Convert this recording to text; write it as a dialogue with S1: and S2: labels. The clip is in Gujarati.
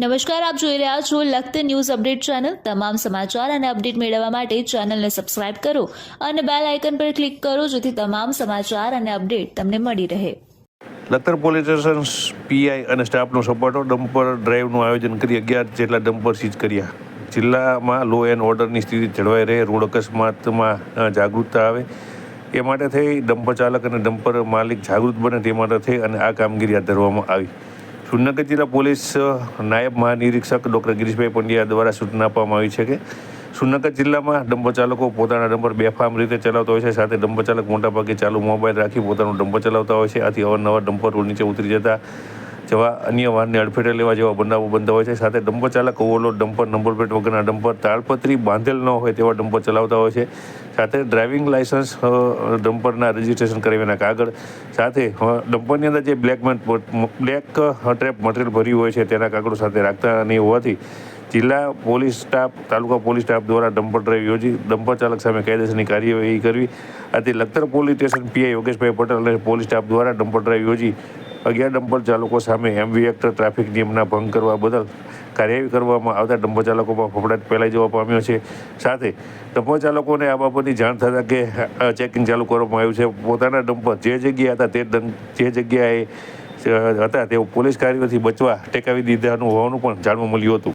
S1: નમસ્કાર, આપ જોઈ રહ્યા છો લખત ન્યૂઝ અપડેટ ચેનલ. તમામ સમાચાર અને અપડેટ મેળવવા માટે ચેનલને સબસ્ક્રાઇબ કરો અને બેલ આઇકન પર ક્લિક કરો જેથી તમામ સમાચાર અને અપડેટ તમને મળી રહે.
S2: લખતર પોલીસ સ્ટેશન પીઆઈ અને સ્ટાફનો સપોર્ટો ડમ્પર ડ્રાઈવનું આયોજન કરી અગિયાર જેટલા ડમ્પર સીઝ કર્યા. જિલ્લામાં લો એન્ડ ઓર્ડરની સ્થિતિ જળવાઈ રહે, રોડ અકસ્માતમાં જાગૃતતા આવે. એ માટે થઈ ડમ્પર ચાલક અને ડમ્પર માલિક જાગૃત બને તે માટે થઈ અને આ કામગીરી હાથ ધરવામાં આવી. સુરનગર જિલ્લા પોલીસ નાયબ મહાનિરીક્ષક ડૉક્ટર ગિરીશભાઈ પંડ્યા દ્વારા સૂચના આપવામાં આવી છે કે સુરનગર જિલ્લામાં ડમ્પર ચાલકો પોતાના ડમ્પર બેફામ રીતે ચલાવતા હોય છે, સાથે ડમ્પર ચાલક મોટાભાગે ચાલુ મોબાઈલ રાખી પોતાનું ડમ્પર ચલાવતા હોય છે, આથી અવારનવાર ડમ્પર રોડ નીચે ઉતરી જતા જેવા અન્ય વાહનને અડફેટે લેવા જેવા બનાવો બનતા હોય છે. સાથે ડમ્પર ચાલક ઓવરલોડ, ડમ્પર, નંબર પ્લેટ વગરના ડમ્પર તાળપત્રી બાંધેલ ન હોય તેવા ડમ્પર ચલાવતા હોય છે. સાથે ડ્રાઇવિંગ લાઇસન્સ ડમ્પરના રજિસ્ટ્રેશન કરાવ્યાના કાગળ સાથે ડમ્પરની અંદર જે બ્લેક બ્લેક ટ્રેપ મટીરિયલ ભર્યું હોય છે, તેના કાગળો સાથે રાખતા નહીં હોવાથી જિલ્લા પોલીસ સ્ટાફ, તાલુકા પોલીસ સ્ટાફ દ્વારા ડમ્પર ડ્રાઈવ યોજી, ડમ્પર ચાલક સામે કાયદેસરની કાર્યવાહી કરવી. આથી Lakhtar police station PI Yogeshbhai Patel અને પોલીસ સ્ટાફ દ્વારા ડમ્પર ડ્રાઈવ યોજી અગિયાર ડમ્પર ચાલકો સામે એમવી એક્ટ ટ્રાફિક નિયમના ભંગ કરવા બદલ કાર્યવાહી કરવામાં આવતા ડમ્પર ચાલકોમાં ફફડાટ ફેલાઈ જવા પામ્યો છે. સાથે ડમ્પર ચાલકોને આ બાબતની જાણ થતાં કે ચેકિંગ ચાલુ કરવામાં આવ્યું છે. પોતાના ડમ્પર જે જગ્યાએ હતા તે જે જગ્યાએ હતા તેઓ પોલીસ કાર્યવાહીથી બચવા ટેકાવી દીધાનું હોવાનું પણ જાણવા મળ્યું હતું.